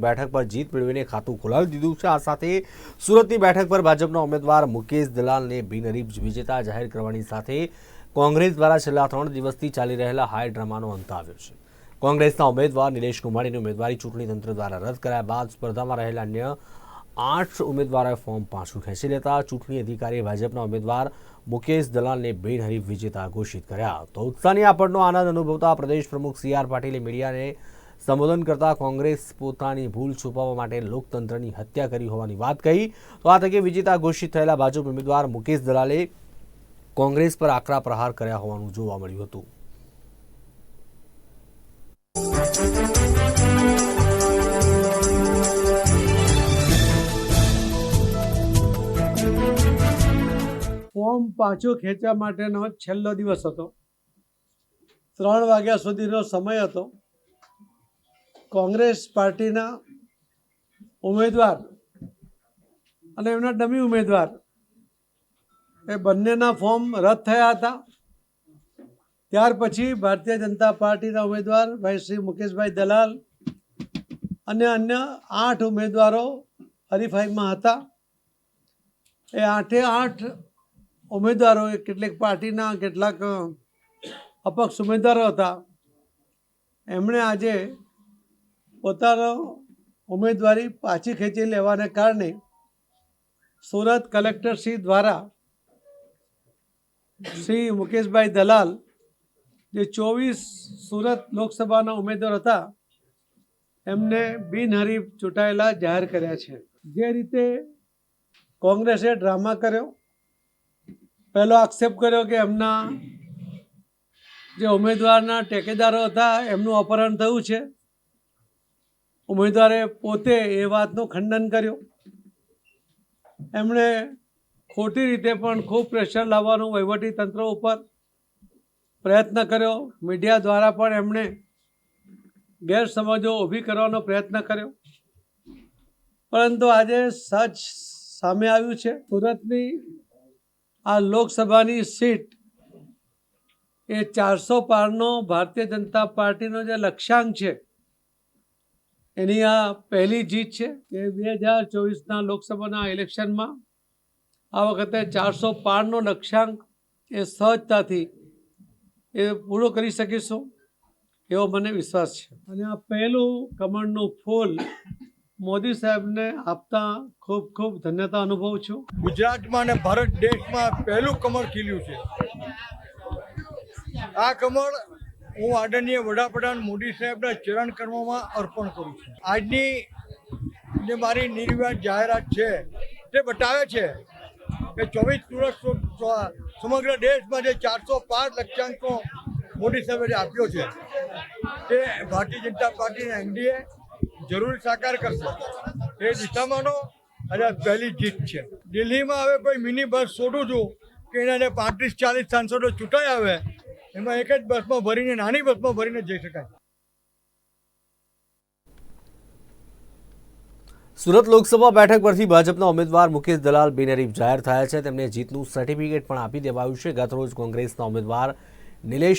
બેઠક પર જીત મેળવીને ખાતું ખોલાવી દીધું છે. આ સાથે સુરતની બેઠક પર ભાજપના ઉમેદવાર મુકેશ દલાલને બિનહરીફ વિજેતા જાહેર કરવાની સાથે કોંગ્રેસ દ્વારા છેલ્લા ત્રણ દિવસથી ચાલી રહેલા હાઈ ડ્રામાનો અંત આવ્યો છે. કોંગ્રેસના ઉમેદવાર નિલેશ કુમારીની ઉમેદવારી ચૂંટણી તંત્ર દ્વારા રદ કરાયા બાદ સ્પર્ધામાં રહેલા અન્ય આઠ ઉમેદવારોએ ફોર્મ પાછું ખેંચી લેતા ચૂંટણી અધિકારીએ ભાજપના ઉમેદવાર મુકેશ દલાલને બિનહરીફ વિજેતા ઘોષિત કર્યા. તો ઉત્સાહની આ પળનો આનંદ અનુભવતા પ્રદેશ પ્રમુખ સી આર પાટીલે મીડિયાને સંબોધન કરતા કોંગ્રેસ પોતાની ભૂલ છુપાવવા માટે લોકતંત્રની હત્યા કરી હોવાની વાત કહી. તો આ તકે વિજેતા ઘોષિત થયેલા ભાજપ ઉમેદવાર મુકેશ દલાલે કોંગ્રેસ પર આકરા પ્રહાર કર્યા હોવાનું જોવા મળ્યું હતું. ફોર્મ પાછું ખેંચવા માટેનો છેલ્લો દિવસ હતો. ત્રણ વાગ્યા સુધીનો સમય હતો. કોંગ્રેસ પાર્ટીના ઉમેદવાર અને એમના ડમી ઉમેદવાર એ બંનેના ફોર્મ રદ થયા હતા. ત્યાર પછી ભારતીય જનતા પાર્ટીના ઉમેદવાર ભાઈ શ્રી મુકેશભાઈ દલાલ અને અન્ય આઠ ઉમેદવારો હરીફાઈમાં હતા. એ આઠે આઠ ઉમેદવારો કેટલીક પાર્ટીના કેટલાક અપક્ષ ઉમેદવારો હતા. એમણે આજે પોતાનો ઉમેદવારી પાછી ખેંચી લેવાને કારણે સુરત કલેક્ટરશ્રી દ્વારા શ્રી મુકેશભાઈ દલાલ, જે ચોવીસ સુરત લોકસભાના ઉમેદવાર હતા, એમને બિનહરીફ ચૂંટાયેલા જાહેર કર્યા છે. જે રીતે કોંગ્રેસે ડ્રામા કર્યો, પહેલો આક્ષેપ કર્યો કે એમના જે ઉમેદવારના ટેકેદારો હતા, એમનું અપહરણ થયું છે. ઉમેદવારે પોતે એ વાતનું ખંડન કર્યું. એમણે ખોટી રીતે પણ ખૂબ પ્રેશર લાવવાનું વહીવટી તંત્ર ઉપર પ્રયત્ન કર્યો. મીડિયા દ્વારા પણ એમણે ગેરસમજો ઊભી કરવાનો પ્રયત્ન કર્યો. પરંતુ આજે સચ સામે આવ્યું છે. સુરતની આ લોકસભાની સીટ એ ચારસો પારનો ભારતીય જનતા પાર્ટીનો જે લક્ષ્યાંક છે એની આ પહેલી જીત છે કે બે હજાર ચોવીસના લોકસભાના ઇલેક્શનમાં આ વખતે ચારસો પારનો લક્ષ્યાંક એ સહજતાથી એ પૂરો કરી શકીશું એવો મને વિશ્વાસ છે. અને આ પહેલું કમળનું ફૂલ મોદી સાહેબને આપતા ખૂબ ખૂબ ધન્યતા અનુભવું છું. ગુજરાતમાં અને ભારત દેશમાં પહેલું કમળ ખીલ્યું છે. આ કમળ હું આદરણીય વડાપ્રધાન મોદી સાહેબના ચરણ કર્મમાં અર્પણ કરું છું. આજની જે મારી નિર્વિવાદ જાહેરાત છે, તે બતાવે છે કે ચોવીસ સુરત સમગ્ર દેશમાં જે ચારસો પાંચ લક્ષ્યાંકો મોદી સાહેબે આપ્યો છે, તે ભારતીય જનતા પાર્ટીના એનડીએ જરૂર સાકાર કરશે. એ દિશામાંનો આ પહેલી જીત છે. દિલ્હીમાં હવે કોઈ મિની બસ છોડું છું કે એને પાંત્રીસ ચાલીસ સાંસદો ચૂંટાઈ આવે એમાં એક જ બસમાં ભરીને, નાની બસમાં ભરીને જઈ શકાય. સુરત લોકસભા બેઠક પરથી ભાજપના ઉમેદવાર મુકેશ દલાલ બિનહરીફ જાહેર થયા છે. તેમને જીતનું સર્ટિફિકેટ પણ આપી દેવાયું છે. ગતરોજ કોંગ્રેસના ઉમેદવાર નિલેશ